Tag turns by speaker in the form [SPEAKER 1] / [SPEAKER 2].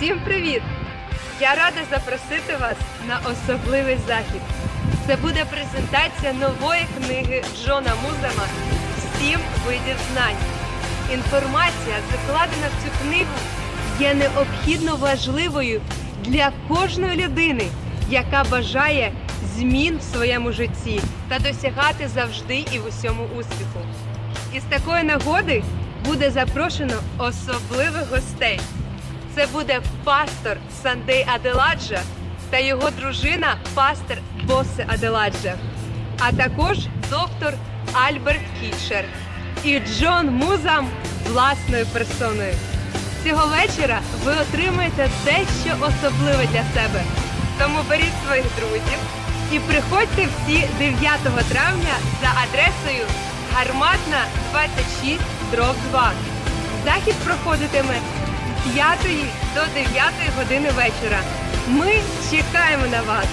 [SPEAKER 1] Всім привіт! Я рада запросити вас на особливий захід. Це буде презентація нової книги Джона Музама Сім видів знань. Інформація, закладена в цю книгу, є необхідно важливою для кожної людини, яка бажає змін в своєму житті та досягати завжди і в усьому успіху. І з такої нагоди буде запрошено особливих гостей. Це буде пастор Сандей Аделаджа та його дружина, пастор Босе Аделаджа, а також доктор Альберт Кітчер і Джон Музам власною персоною. Цього вечора ви отримаєте дещо особливе для себе. Тому беріть своїх друзів і приходьте всі 9 травня за адресою Гарматна 26 дроб 2. Захід проходитиме 5 до 9 години вечора. Ми чекаємо на вас.